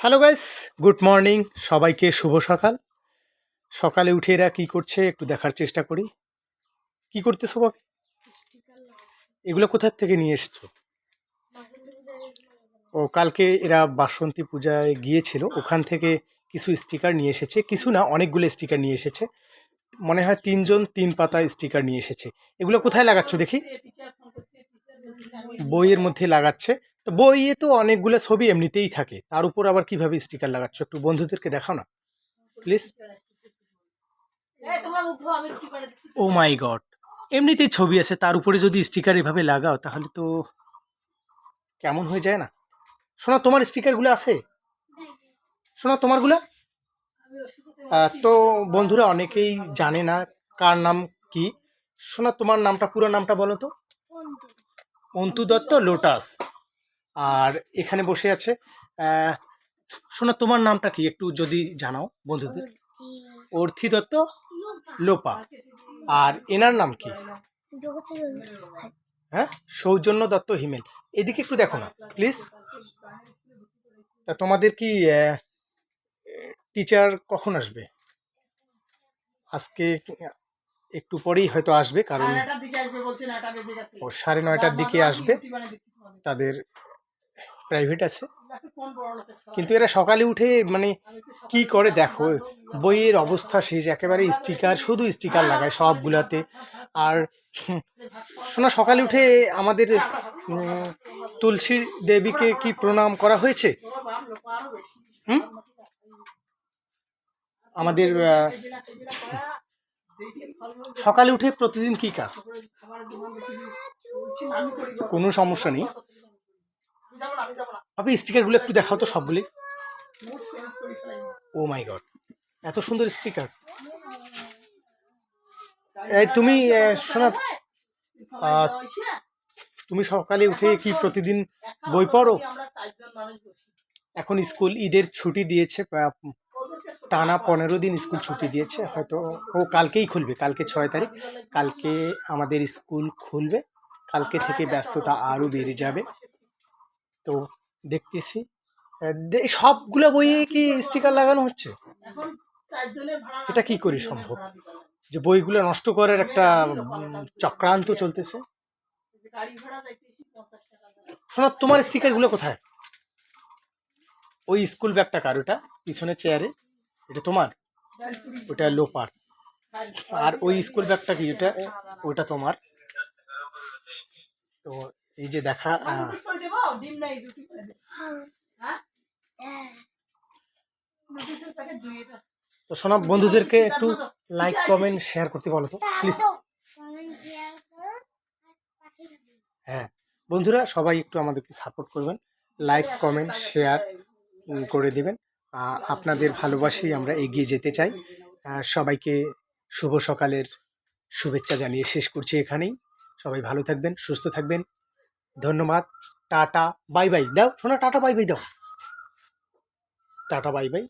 Hello guys good morning সবাইকে শুভ সকাল। সকালে উঠে এরা কি করছে একটু দেখার চেষ্টা করি। কি করতেছো বাবা এগুলো কোথার থেকে নিয়ে এসেছ? ও, কালকে এরা বাসন্তী পূজায় গিয়েছিল। ওখান থেকে কিছু স্টিকার নিয়ে এসেছে। কিছু না, অনেকগুলো স্টিকার নিয়ে এসেছে। মনে হয় তিনজন তিন পাতা স্টিকার নিয়ে এসেছে। এগুলো কোথায় লাগাচ্ছ দেখি? বইয়ের মধ্যে লাগাচ্ছে। তো বইয়ে তো অনেকগুলো ছবি এমনিতেই থাকে। তার উপর আবার কীভাবে স্টিকার লাগাচ্ছ? একটু বন্ধুদেরকে দেখাও না? প্লিজ ও মাই গড এমনিতেই ছবি আছে তার উপরে যদি স্টিকার এভাবে লাগাও তাহলে তো কেমন হয়ে যায় না? শোনা তোমার স্টিকারগুলো আছে? শোনা তোমারগুলো? তো বন্ধুরা অনেকেই জানে না কার নাম কি। শোনা তোমার নামটা পুরো নামটা বলো তো। অন্তু। দত্ত লোটাস আর এখানে বসে আছে শোনা তোমার নামটা কি? একটু যদি জানাও বন্ধুদের। অর্থি। দত্ত? লোপা। আর এনার নাম কি? হ্যাঁ? সৌজন্য দত্ত হিমেল। এদিকে একটু দেখো না প্লিজ তা তোমাদের কি টিচার কখন আসবে? আজকে একটু পরেই হয়তো আসবে কারণ ও সাড়ে নয়টার দিকে আসবে। তাদের প্রাইভেট আছে। কিন্তু এরা সকালে উঠে মানে কি করে দেখো বইয়ের অবস্থা শেষ একেবারে স্টিকার শুধু স্টিকার লাগায় সবগুলাতে। আর শোনা সকালে উঠে আমাদের তুলসী দেবীকে কি প্রণাম করা হয়েছে? হুম? আমাদের সকালে উঠে প্রতিদিন কি কাজ? কোনো সমস্যা নেই। আপনি স্টিকারগুলো একটু দেখাও তো সবগুলি। ও মাই গড এত সুন্দর স্টিকার তুমি শোনা তুমি সকালে উঠে কি প্রতিদিন বই পড়ো? এখন স্কুল ঈদের ছুটি দিয়েছে টানা পনেরো দিন স্কুল ছুটি দিয়েছে, হয়তো ও কালকেই খুলবে, কালকে ছয় তারিখ। কালকে আমাদের স্কুল খুলবে, কালকে থেকে ব্যস্ততা আরও বেড়ে যাবে। তো দেখতেছি। সবগুলো বইয়ে কি স্টিকার লাগানো হচ্ছে? এটা কি করে সম্ভব? যে বইগুলো নষ্ট করার একটা চক্রান্ত চলতেছে। শোনা তোমার স্টিকারগুলো কোথায়? ওই স্কুল ব্যাগটা কার ওটা? পিছনের চেয়ারে এটা তোমার? ওটা লোপার। আর ওই স্কুল ব্যাগটা কি ওটা? ওটা তোমার। তো এই যে দেখা আহ, তো শোনা বন্ধুদেরকে একটু লাইক কমেন্ট শেয়ার করতে বলো তো প্লিজ হ্যাঁ বন্ধুরা সবাই একটু আমাদেরকে সাপোর্ট করবেন। লাইক কমেন্ট শেয়ার করে দিবেন। আপনাদের ভালোবাসেই আমরা এগিয়ে যেতে চাই। সবাইকে শুভ সকালের শুভেচ্ছা জানিয়ে শেষ করছি এখানেই। সবাই ভালো থাকবেন সুস্থ থাকবেন। ধন্যবাদ। Tata bye bye. দাও শোনা টাটা বাই বাই দাও। Tata bye bye.